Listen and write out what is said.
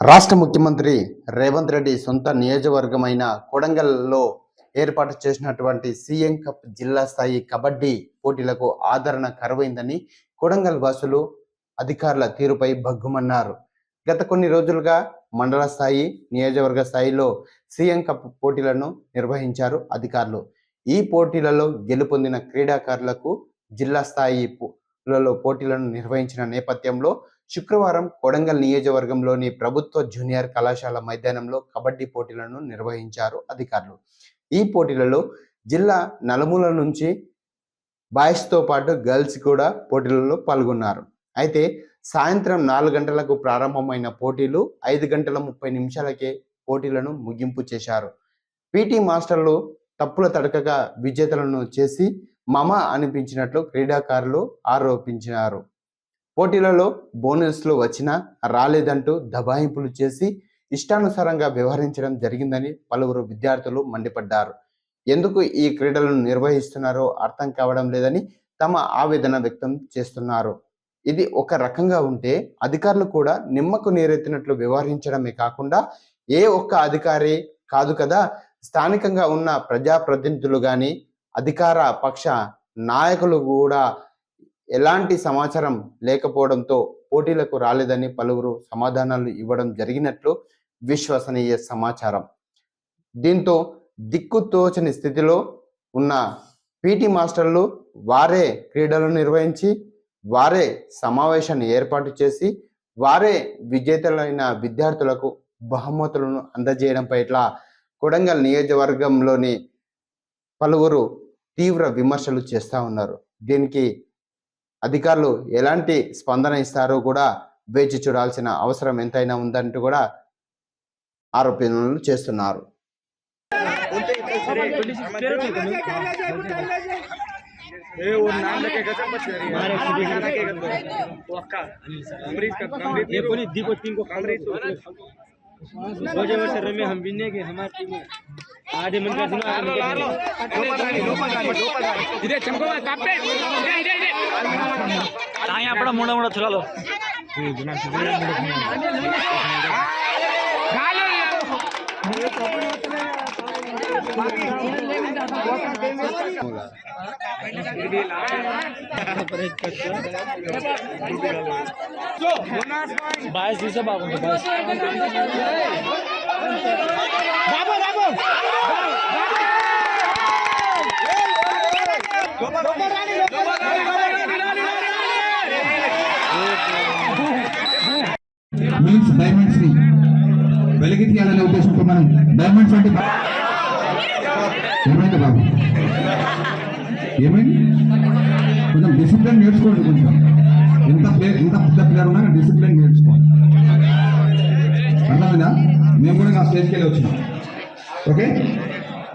రాష్ట్ర ముఖ్యమంత్రి రేవంత్ రెడ్డి సొంత నియోజకవర్గమైన కొడంగల్లో ఏర్పాటు చేసినటువంటి సీఎం కప్ జిల్లా స్థాయి కబడ్డీ పోటీలకు ఆదరణ కరువైందని కొడంగల్ వాసులు అధికారుల తీరుపై భగ్గుమన్నారు. గత కొన్ని రోజులుగా మండల స్థాయి నియోజకవర్గ స్థాయిలో సీఎం కప్ పోటీలను నిర్వహించారు అధికారులు. ఈ పోటీలలో గెలుపొందిన క్రీడాకారులకు జిల్లా స్థాయి పోటీలను నిర్వహించిన నేపథ్యంలో శుక్రవారం కొడంగల్ నియోజకవర్గంలోని ప్రభుత్వ జూనియర్ కళాశాల మైదానంలో కబడ్డీ పోటీలను నిర్వహించారు అధికారులు. ఈ పోటీలలో జిల్లా నలుమూల నుంచి బాయ్స్తో పాటు గర్ల్స్ కూడా పోటీలలో పాల్గొన్నారు. అయితే సాయంత్రం నాలుగు గంటలకు ప్రారంభమైన పోటీలు ఐదు గంటల ముప్పై నిమిషాలకే పోటీలను ముగింపు చేశారు. పీటీ మాస్టర్లు తప్పుల తడకగా విజేతలను చేసి మమ అనిపించినట్లు క్రీడాకారులు ఆరోపించినారు. పోటీలలో బోనస్లు వచ్చినా రాలేదంటూ దబాయింపులు చేసి ఇష్టానుసారంగా వ్యవహరించడం జరిగిందని పలువురు విద్యార్థులు మండిపడ్డారు. ఎందుకు ఈ క్రీడలను నిర్వహిస్తున్నారో అర్థం కావడం లేదని తమ ఆవేదన వ్యక్తం చేస్తున్నారు. ఇది ఒక రకంగా ఉంటే అధికారులు కూడా నిమ్మకు నీరెత్తినట్లు వ్యవహరించడమే కాకుండా ఏ ఒక్క అధికారి కాదు కదా స్థానికంగా ఉన్న ప్రజాప్రతినిధులు కానీ అధికార పక్ష నాయకులు కూడా ఎలాంటి సమాచారం లేకపోవడంతో పోటీలకు రాలేదని పలువురు సమాధానాలు ఇవ్వడం జరిగినట్లు విశ్వసనీయ సమాచారం. దీంతో దిక్కుతోచని స్థితిలో ఉన్న పీటీ మాస్టర్లు వారే క్రీడలు నిర్వహించి వారే సమావేశాన్ని ఏర్పాటు చేసి వారే విజేతలైన విద్యార్థులకు బహుమతులను అందజేయడం పట్ల కొడంగల్ నియోజకవర్గంలోని పలువురు తీవ్ర విమర్శలు చేస్తూ ఉన్నారు. దీనికి అధికారులు ఎలాంటి స్పందన ఇస్తారో కూడా వేచి చూడాల్సిన అవసరం ఎంతైనా ఉందంటూ కూడా ఆరోపణలు చేస్తున్నారు ए वो नाम लेके कसम मत करिए हमारे खुद ही लगेगा तो वो अक्का अमरीश का अमरीश ये कोनी दीपक टीम को अमरीश दो जगह से रमे हम बिन्ने के हमारी टीम ఆది ఇదే చంపవా తప్పే ఇదే ఇదే ఇదే. తాయి అప్పుడు మూడ మూడ తీసే బాగుంటుంది బాయ్స్. బాబా వెలికి తీయాలనే ఉద్దేశంతో మనం డైమండ్స్ అంటే ఏమైంది బాబు? ఏమైంది? కొంచెం డిసిప్లిన్ నేర్చుకోండి కొంచెం. ఎంత ప్లేయర్ ఎంత పెద్ద ప్లేయర్ ఉన్నా డిసిప్లిన్ నేర్చుకోండి అర్థమైందా? మేము కూడా నా స్టేజ్కి వెళ్ళి వచ్చినాం. ఓకే